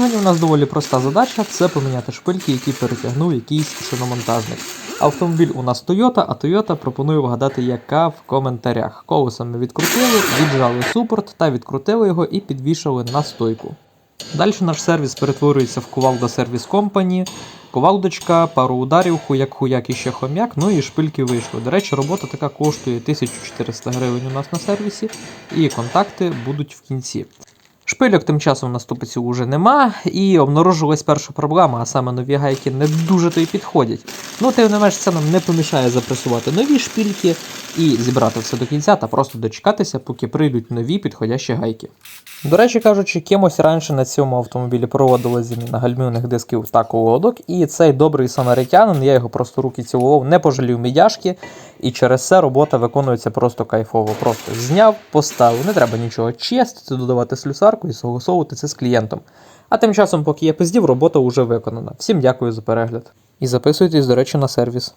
Сьогодні у нас доволі проста задача це поміняти шпильки, які перетягнув якийсь шиномонтажник. Автомобіль у нас Toyota, а Toyota пропоную вгадати, яка в коментарях. Колесом ми відкрутили, віджали супорт та відкрутили його і підвішали на стойку. Далі наш сервіс перетворюється в кувалда сервіс компані. Ковалдочка, пару ударів, хуяк хуяк і ще хом'як, ну і шпильки вийшли. До речі, робота така коштує 1400 гривень у нас на сервісі, і контакти будуть в кінці. Шпильок тим часом на ступиці уже нема, і обнаружилась перша проблема, а саме нові гайки не дуже то й підходять. Ну, тим не менш, це нам не помішає запресувати нові шпильки і зібрати все до кінця та просто дочекатися, поки прийдуть нові підходящі гайки. До речі кажучи, кимось раніше на цьому автомобілі проводили заміна гальмівних дисків та колодок, і цей добрий самаритянин, я його просто руки цілував, не пожалів мідяшки, і через це робота виконується просто кайфово. Просто зняв, поставив, не треба нічого чистити, додавати слюсарку і согласовувати це з клієнтом. А тим часом, поки я пиздів, робота вже виконана. Всім дякую за перегляд. І записуйтесь, до речі, на сервіс.